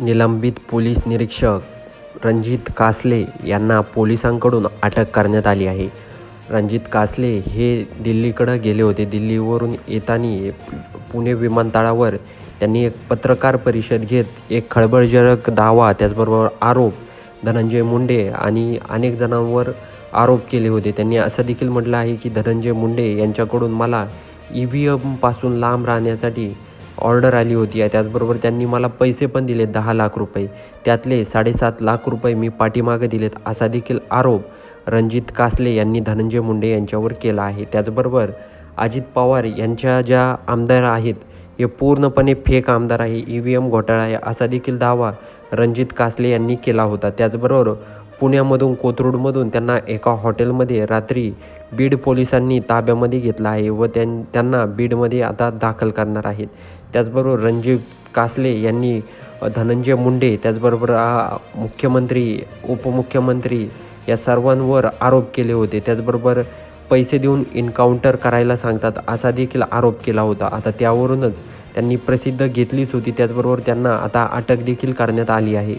निलंबित पोलीस निरीक्षक रणजित कासले यांना पोलिसांकडून अटक करण्यात आली आहे. रणजित कासले हे दिल्लीकडं गेले होते. दिल्लीवरून येताना पुणे विमानतळावर त्यांनी एक पत्रकार परिषद घेत एक खळबळजनक दावा त्याचबरोबर आरोप धनंजय मुंडे आणि अनेक जणांवर आरोप केले होते. त्यांनी असं देखील म्हटलं आहे की धनंजय मुंडे यांच्याकडून मला ई व्ही एमपासून लांब राहण्यासाठी ऑर्डर आली होती त्याचबरोबर त्यांनी मला पैसे पण दिले दहा लाख रुपये. त्यातले साडेसात लाख रुपये मी पाठीमागे दिलेत असा देखील आरोप रणजित कासले यांनी धनंजय मुंडे यांच्यावर केला आहे. त्याचबरोबर अजित पवार यांच्या ज्या आमदार आहेत हे पूर्णपणे फेक आमदार आहे ई व्ही एम घोटाळा आहे असा देखील दावा रणजित कासले यांनी केला होता. त्याचबरोबर पुण्यामधून कोथरूडमधून त्यांना एका हॉटेलमध्ये रात्री बीड पोलिसांनी ताब्यामध्ये घेतला आहे व त्यां त्यांना बीडमध्ये आता दाखल करणार आहेत. त्याचबरोबर रणजीत कासले यांनी धनंजय मुंडे त्याचबरोबर मुख्यमंत्री उपमुख्यमंत्री या सर्वांवर आरोप केले होते. त्याचबरोबर पैसे देऊन इन्काउंटर करायला सांगतात असा देखील आरोप केला होता. आता त्यावरूनच त्यांनी प्रसिद्ध घेतलीच होती. त्याचबरोबर त्यांना आता अटक देखील करण्यात आली आहे.